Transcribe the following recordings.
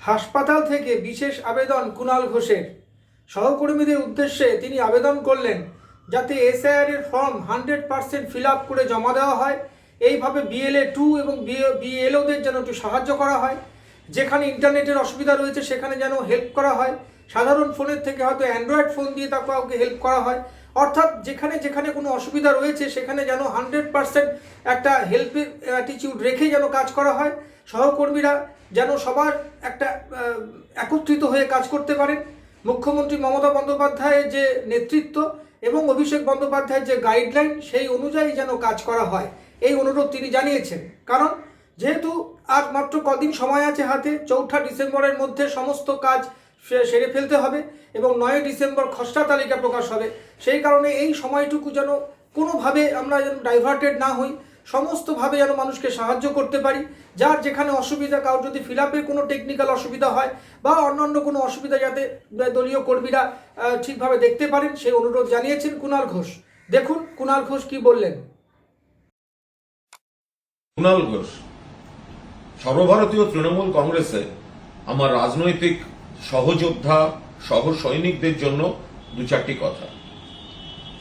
হাসপাতাল থেকে বিশেষ আবেদন কুণাল ঘোষের। সহকর্মীদের উদ্দেশ্যে তিনি আবেদন করলেন যাতে এসআইআর এর form hundred percent fill up করে জমা দেওয়া হয়। এইভাবে বিএলএ টু এবং বিএলওদের যেন একটু সাহায্য করা হয়। যেখানে ইন্টারনেটের অসুবিধা রয়েছে সেখানে যেন হেল্প করা হয়। সাধারণ ফোনের থেকে হয়তো অ্যান্ড্রয়েড ফোন দিয়ে তা কাউকে হেল্প করা হয়। অর্থাৎ যেখানে যেখানে কোনো অসুবিধা রয়েছে সেখানে যেন হান্ড্রেড পার্সেন্ট একটা হেল্পের অ্যাটিটিউড রেখে যেন কাজ করা হয়। সহকর্মীরা যেন সবার একটা একত্রিত হয়ে কাজ করতে পারেন মুখ্যমন্ত্রী মমতা বন্দ্যোপাধ্যায়ের যে নেতৃত্ব এবং অভিষেক বন্দ্যোপাধ্যায়ের যে গাইডলাইন, সেই অনুযায়ী যেন কাজ করা হয়, এই অনুরোধ তিনি জানিয়েছেন। কারণ যেহেতু আর মাত্র কদিন সময় আছে হাতে, চৌঠা ডিসেম্বরের মধ্যে সমস্ত কাজ সেরে ফেলতে হবে এবং নয় ডিসেম্বর খসড়া তালিকা প্রকাশ হবে। সেই কারণে এই সময়টুকু যেন কোনোভাবে আমরা যেন ডাইভার্টেড না হই। সমস্তভাবে যেন মানুষকে সাহায্য করতে পারি। যার যেখানে অসুবিধা, কারোর যদি ফিল আপের কোনো টেকনিক্যাল অসুবিধা হয় বা অন্যান্য কোনো অসুবিধা যাতে দলীয় কর্মীরা ঠিকভাবে দেখতে পারেন, সেই অনুরোধ জানিয়েছেন কুণাল ঘোষ। দেখুন কুণাল ঘোষ কি বললেন। কুণাল ঘোষ, সর্বভারতীয় তৃণমূল কংগ্রেসে আমার রাজনৈতিক সহযোদ্ধা সহ সৈনিকদের জন্য দু চারটি কথা।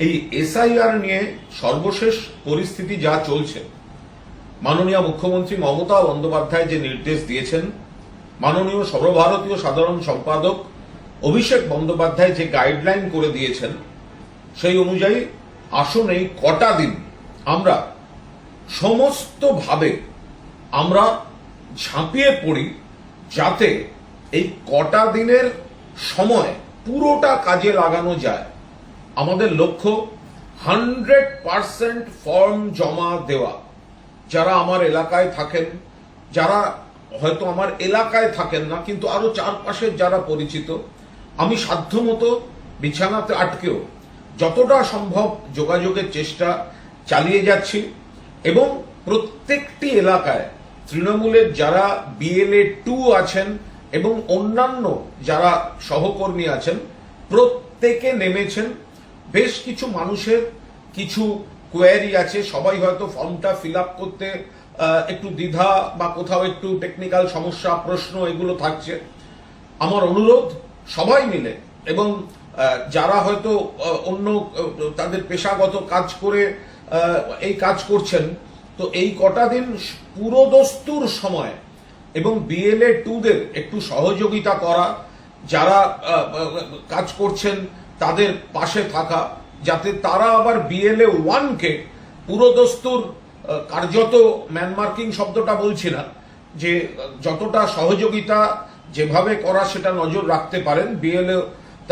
এই এসআইআর নিয়ে সর্বশেষ পরিস্থিতি যা চলছে, মাননীয় মুখ্যমন্ত্রী মমতা বন্দ্যোপাধ্যায় যে নির্দেশ দিয়েছেন, মাননীয় সর্বভারতীয় সাধারণ সম্পাদক অভিষেক বন্দ্যোপাধ্যায় যে গাইডলাইন করে দিয়েছেন, সেই অনুযায়ী আসুন এই কটা দিন আমরা সমস্তভাবে আমরা ঝাঁপিয়ে পড়ি যাতে এই কটা দিনের সময় পুরোটা কাজে লাগানো যায়। আমাদের লক্ষ্য হান্ড্রেড পার্সেন্ট ফর্ম জমা দেওয়া। যারা আমার এলাকায় থাকেন, যারা হয়তো আমার এলাকায় থাকেন না, কিন্তু আরও চারপাশের যারা পরিচিত, আমি সাধ্যমতো বিছানাতে আটকেও যতটা সম্ভব যোগাযোগের চেষ্টা চালিয়ে যাচ্ছি এবং প্রত্যেকটি এলাকায় তৃণমূলের যারা বিএলএ টু আছেন এবং অন্যান্য যারা সহকর্মী আছেন, প্রত্যেকে নেমেছেন বেশ কিছু মানুষের কিছু কোয়ারি আছে। সবাই হয়তো ফর্মটা ফিল আপ করতে একটু দ্বিধা বা কোথাও একটু টেকনিক্যাল সমস্যা, প্রশ্ন এগুলো থাকছে। আমার অনুরোধ, সবাই মিলে এবং যারা হয়তো অন্য তাদের পেশাগত কাজ করে এই কাজ করছেন, তো এই কটা দিন পুরোদস্তুর সময় এবং বিএলএ টুদের একটু সহযোগিতা করা, যারা কাজ করছেন তাদের পাশে থাকা, যাতে তারা আবার বিএলএ ওয়ানকে পুরোদস্তুর কার্যত ম্যানমার্কিং শব্দটা বলছি না, যে যতটা সহযোগিতা যেভাবে করা সেটা নজর রাখতে পারেন। বিএলএ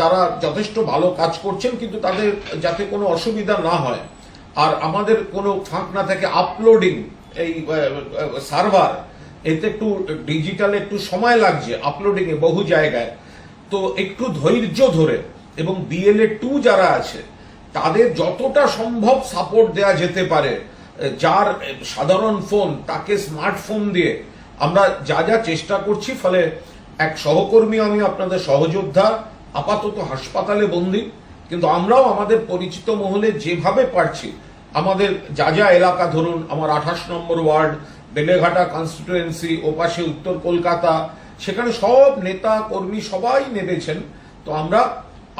তারা যথেষ্ট ভালো কাজ করছেন, কিন্তু তাদের যাতে কোনো অসুবিধা না হয়। আর আমাদের কোনো ফাঁক না থাকে আপলোডিং এই সার্ভার এতে একটু ডিজিটালে একটু সময় লাগছে আপলোডিংয়ে বহু জায়গায়। তো একটু ধৈর্য ধরে এবং বিএলএ টু যারা আছে, তাদের যতটা সম্ভব সাপোর্ট দেয়া যেতে পারে, যার সাধারণ ফোন তাকে স্মার্টফোন দিয়ে আমরা যা যা চেষ্টা করছি, ফলে এক সহকর্মী আমি আপনাদের সহযোদ্ধা, আপাতত হাসপাতালে বন্দী, কিন্তু আমরাও আমাদের পরিচিত মহলে যেভাবে পারছি, আমাদের যা যা এলাকা ধরুন, আমার আঠাশ নম্বর ওয়ার্ড, বেলেঘাটা কনস্টিটুয়েন্সি ওপাশে উত্তর কলকাতা, সেখানে সব নেতা কর্মী সবাই নেমেছেন, তো আমরা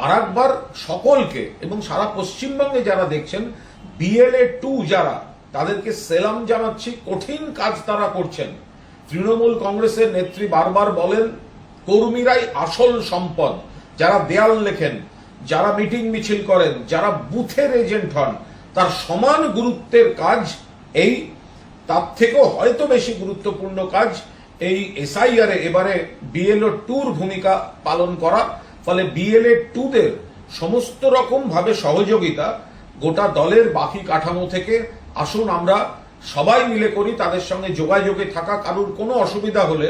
আরেকবার সকলকে এবং সারা পশ্চিমবঙ্গে যারা দেখছেন বিএলএ টু যারা, তাদেরকে সেলাম জানাচ্ছি, কঠিন কাজ তারা করছেন। তৃণমূল কংগ্রেসের নেত্রী বারবার বলেন, কর্মীরাই আসল সম্পদ। যারা দেয়াল লেখেন, যারা মিটিং মিছিল করেন, যারা বুথের এজেন্ট হন, তার সমান গুরুত্বের কাজ এই। তার থেকেও হয়তো বেশি গুরুত্বপূর্ণ কাজ এই এসআইআর এবারে বিএলও টুর ভূমিকা পালন করা। ফলে বিএলএ টুদের সমস্ত রকম ভাবে সহযোগিতা গোটা দলের বাকি কাঠামো থেকে আসুন আমরা সবাই মিলে করি, তাদের সঙ্গে যোগাযোগে থাকা, কারুর কোনো অসুবিধা হলে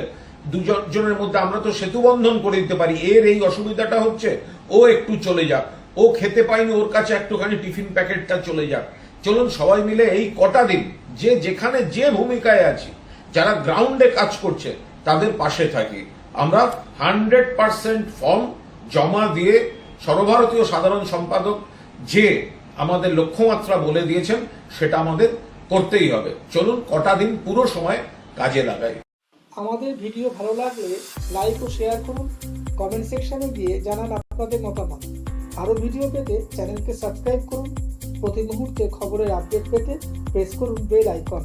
দুজনের মধ্যে আমরা তো সেতু বন্ধন করে দিতে পারি। এর এই অসুবিধাটা হচ্ছে, ও একটু চলে যাক। ও খেতে পায়নি, ওর কাছে একটুখানি টিফিন প্যাকেটটা চলে যাক। চলুন সবাই মিলে এই কটা দিন যে যেখানে যে ভূমিকায় আছি, যারা গ্রাউন্ডে কাজ করছে, তাদের পাশে থাকি। আমরা হান্ড্রেড পার্সেন্ট ফর্ম জমা দিয়ে সর্বভারতীয় সাধারণ সম্পাদক যে আমাদের লক্ষ্যমাত্রা বলে দিয়েছেন, সেটা আমাদের করতেই হবে। চলুন কটা দিন পুরো সময় কাজে লাগাই। আমাদের ভিডিও ভালো লাগলে লাইক ও শেয়ার করুন। কমেন্ট সেকশনে গিয়ে জানান আপনাদের মতামত। আরও ভিডিও পেতে চ্যানেলকে সাবস্ক্রাইব করুন। প্রতি মুহূর্তে খবরের আপডেট পেতে প্রেস করুন বেল আইকন।